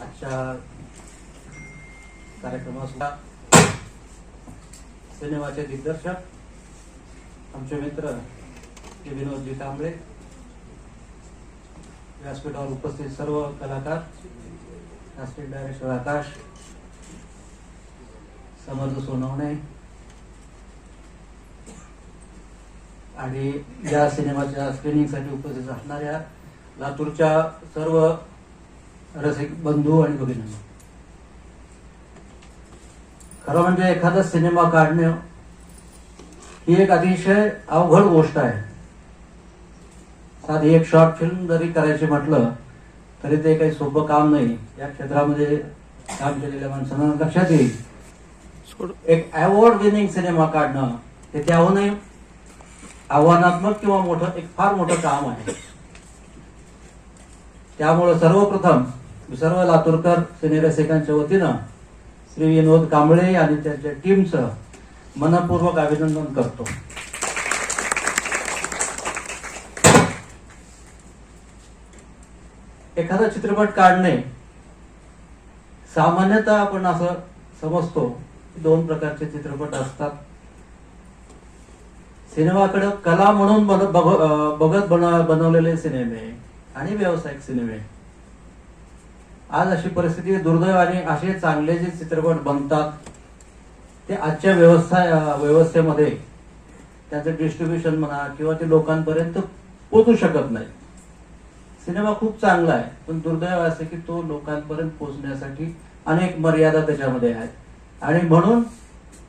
आजच्या कार्यक्रमाला सिनेमाचे दिग्दर्शक आमचे मित्र विनोदजी कांबळे व्यासपीठावर उपस्थित सर्व कलाकार कास्टिंग डायरेक्टर आकाश समर्थ सोनवणे आणि या सिनेमाच्या स्क्रीनिंगसाठी उपस्थित असणाऱ्या लातूरच्या सर्व रसिक बंधू आणि भगिनी खरं म्हणजे एखादा सिनेमा काढणं ही एक अतिशय अवघड गोष्ट आहे. साधी एक शॉर्ट फिल्म जरी करायची म्हटलं तरी ते काही सोपं काम नाही. या क्षेत्रामध्ये काम केलेल्या माणसांना लक्षात येईल. एक अवॉर्ड विनिंग सिनेमा काढणं हे त्याहूनही आव्हानात्मक किंवा मोठं एक फार मोठं काम आहे. त्यामुळं सर्वप्रथम सर्व लातूरकर सिनेरसिकांच्या वतीनं श्री विनोद कांबळे आणि त्यांच्या टीमचं मनपूर्वक अभिनंदन करतो. एखादा चित्रपट काढणे सामान्यतः आपण असं समजतो दोन प्रकारचे चित्रपट असतात. सिनेमाकडे कला म्हणून बघत बन- बनवलेले सिनेमे आणि व्यावसायिक सिनेमे. आज अशी परिस्थिती दुर्दैवाने असे चांगले जे चित्रपट बनतात ते आजच्या व्यवस्था व्यवस्थेमध्ये त्याचं डिस्ट्रीब्युशन म्हणा किंवा ते लोकांपर्यंत पोचू शकत नाही. सिनेमा खूप चांगला आहे पण दुर्दैव असं की तो लोकांपर्यंत पोहोचण्यासाठी अनेक मर्यादा त्याच्यामध्ये आहेत. आणि म्हणून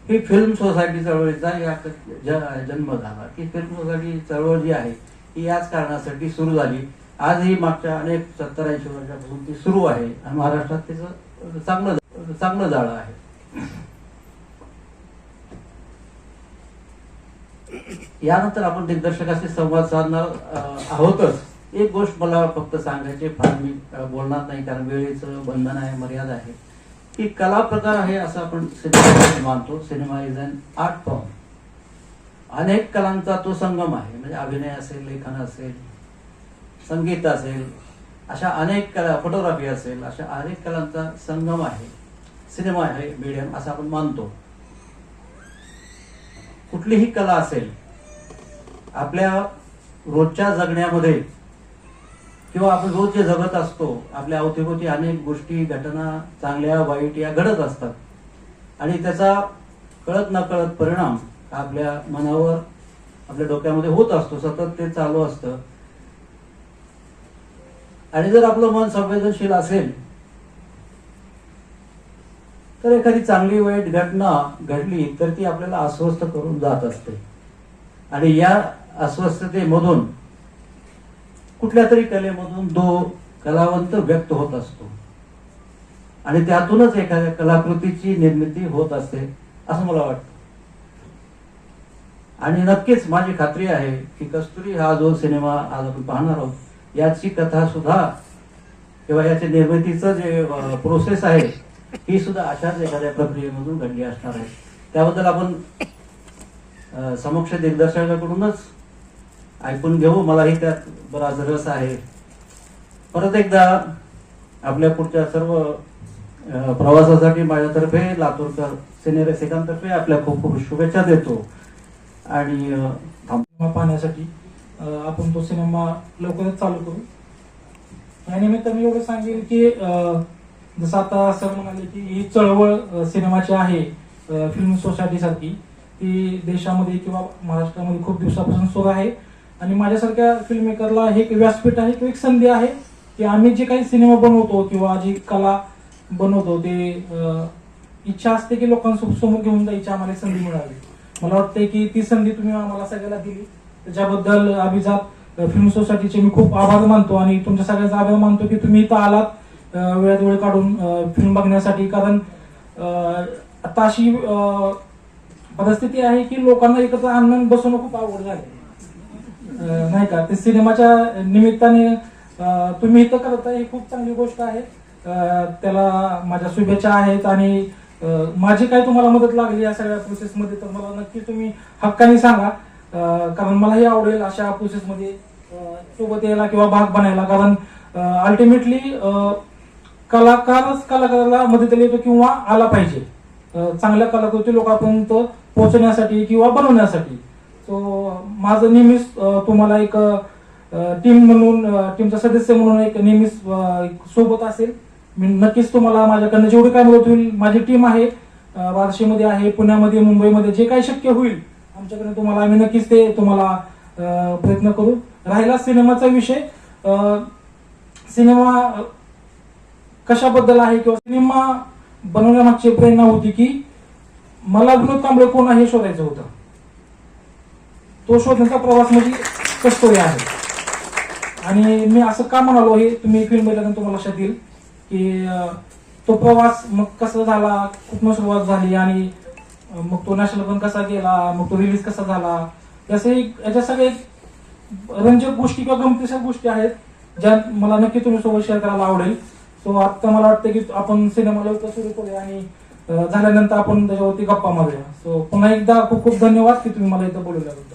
ही फिल्म सोसायटी चळवळीचा या जन्म झाला की फिल्म सोसायटी चळवळ जी आहे ही याच कारणासाठी सुरू झाली. आजही मागच्या अनेक सत्तर ऐंशी वर्षापासून ती सुरू आहे आणि महाराष्ट्रात तिचं चांगलं चांगलं जाळं आहे. यानंतर आपण दिग्दर्शकाशी संवाद साधणार आहोतच. एक गोष्ट मला फक्त सांगायची फार मी बोलणार नाही कारण वेळेचं बंधन आहे मर्यादा आहे. की कला प्रकार आहे असं आपण सिनेमा मानतो. Cinema is an art form. अनेक कलांचा तो संगम आहे. म्हणजे अभिनय असेल लेखन असेल संगीत असेल अशा अनेक कला फोटोग्राफी असेल अशा अनेक कलांचा संगम आहे सिनेमा आहे मीडियम असं आपण मानतो. कुठलीही कला असेल आपल्या रोजच्या जगण्यामध्ये किंवा आपण रोज जे जगत असतो आपल्या अवतीभोवती अनेक गोष्टी घटना चांगल्या वाईट या घडत असतात. आणि त्याचा कळत नकळत परिणाम आपल्या मनावर आपल्या डोक्यामध्ये होत असतो सतत ते चालू असतं. आणि जर आपलं मन संवेदनशील असेल तर एखादी चांगली वाईट घटना घडली तर ती आपल्याला अस्वस्थ करून जात असते. आणि या अस्वस्थतेमधून कुठल्या तरी कलेमधून तो कलावंत व्यक्त होत असतो. आणि त्यातूनच एखाद्या कलाकृतीची निर्मिती होत असते असं मला वाटतं. आणि नक्कीच माझी खात्री आहे की कस्तुरी हा जो सिनेमा आज आपण पाहणार आहोत याची कथा सुद्धा किंवा याच्या निर्मितीचं जे प्रोसेस आहे ही सुद्धा अशाच एखाद्या प्रक्रियेमधून घडली असणार आहे. त्याबद्दल आपण समक्ष दिग्दर्शकाकडूनच ऐकून घेऊ. मलाही त्यात बराच रस आहे. परत एकदा आपल्या पुढच्या सर्व प्रवासासाठी माझ्यातर्फे लातूरकर सिनेरसिकांतर्फे आपल्या खूप खूप शुभेच्छा देतो. आणि थांब पाहण्यासाठी आपण तो सिनेमा लवकरच चालू करू. या मी एवढं सांगेल की जसं आता सर म्हणाले की ही चळवळ सिनेमाची आहे फिल्म सोसायटी सारखी. ती देशामध्ये किंवा महाराष्ट्रामध्ये खूप दिवसापासून सुरू आहे. आणि माझ्यासारख्या फिल्म मेकरला हे एक व्यासपीठ आहे किंवा एक संधी आहे की आम्ही जे काही सिनेमा बनवतो किंवा जी कला बनवतो ते इच्छा असते की लोकांसमोर घेऊन जायची आम्हाला संधी मिळावी. मला वाटतंय की ती संधी तुम्ही आम्हाला सगळ्याला दिली. त्याच्याबद्दल अभिजात फिल्म सोसायटीचे मी खूप आभार मानतो आणि तुमच्या सगळ्यांचा आभार मानतो की तुम्ही इथं आलात वेळात वेळ काढून फिल्म बघण्यासाठी. कारण आता अशी परिस्थिती आहे की लोकांना एकत्र आणून बसवणं खूप आवड झालं नाही का? ते सिनेमाच्या निमित्ताने तुम्ही इथं करता ही खूप चांगली गोष्ट आहे. त्याला माझ्या शुभेच्छा आहेत आणि माझी काय तुम्हाला मदत लागली या सगळ्या प्रोसेसमध्ये तर मला नक्की तुम्ही हक्काने सांगा. कारण मलाही आवडेल अशा प्रोसेसमध्ये सोबत यायला किंवा भाग बनायला. कारण अल्टिमेटली कलाकारच कलाकाराला मदतीला येतो किंवा आला पाहिजे. चांगल्या कलाकृती लोकांपर्यंत पोहोचण्यासाठी किंवा बनवण्यासाठी. सो माझं नेहमीच तुम्हाला एक टीम म्हणून टीमचा सदस्य म्हणून एक नेहमीच एक सोबत असेल. मी नक्कीच तुम्हाला माझ्याकडनं जेवढी काय मदत होईल माझी टीम आहे बार्शीमध्ये आहे पुण्यामध्ये मुंबईमध्ये जे काही शक्य होईल आमच्याकडे तुम्हाला आम्ही नक्कीच ते तुम्हाला प्रयत्न करू. राहिला सिनेमाचा विषय. सिनेमा कशाबद्दल आहे किंवा सिनेमा बनवण्यामागची प्रेरणा होती की मला विनोद कांबळे कोण आहे हे शोधायचं होतं. तो शोधण्याचा प्रवास म्हणजे कस्तुरी आहे. आणि मी असं का म्हणालो हे तुम्ही फिल्म बघितल्यानंतर तुम्हाला लक्षात येईल की तो प्रवास मग कसा झाला कुठनं सुरुवात झाली आणि मग तो नॅशनल पण कसा गेला मग तो रिलीज कसा झाला? याचे याच्या सगळे रंजक गोष्टी किंवा गमतीच्या गोष्टी आहेत ज्या मला नक्की तुम्ही सोबत शेअर करायला आवडेल. सो आता मला वाटतं की आपण सिनेमा लवकर सुरू करूया आणि झाल्यानंतर आपण त्याच्यावरती गप्पा मारूया. सो पुन्हा एकदा खूप खूप धन्यवाद की तुम्ही मला इथं बोलवल्याबद्दल.